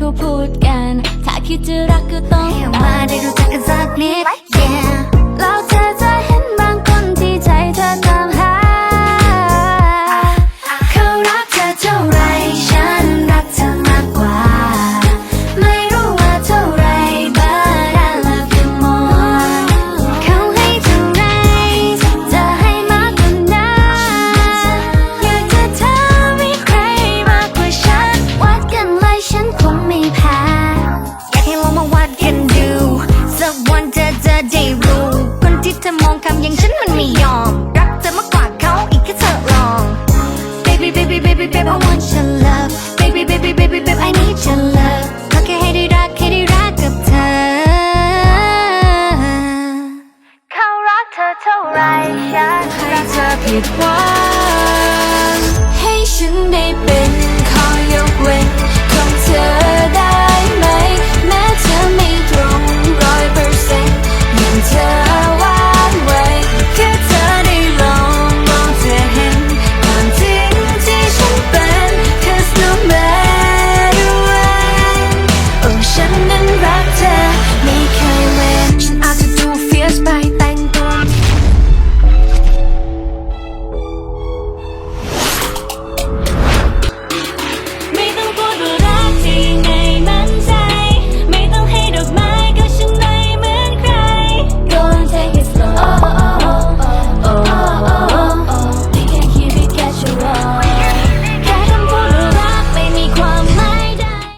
ก็พูดกัน ถ้าคิดจะรักก็ต้องมาได้รู้จักกันสักนิด need your baby baby baby baby I need your love ขอแค่ให้ได้รักแค่ได้รักกับเธอ เขารักเธอเท่าไรฉันรักเธอผิดหวัง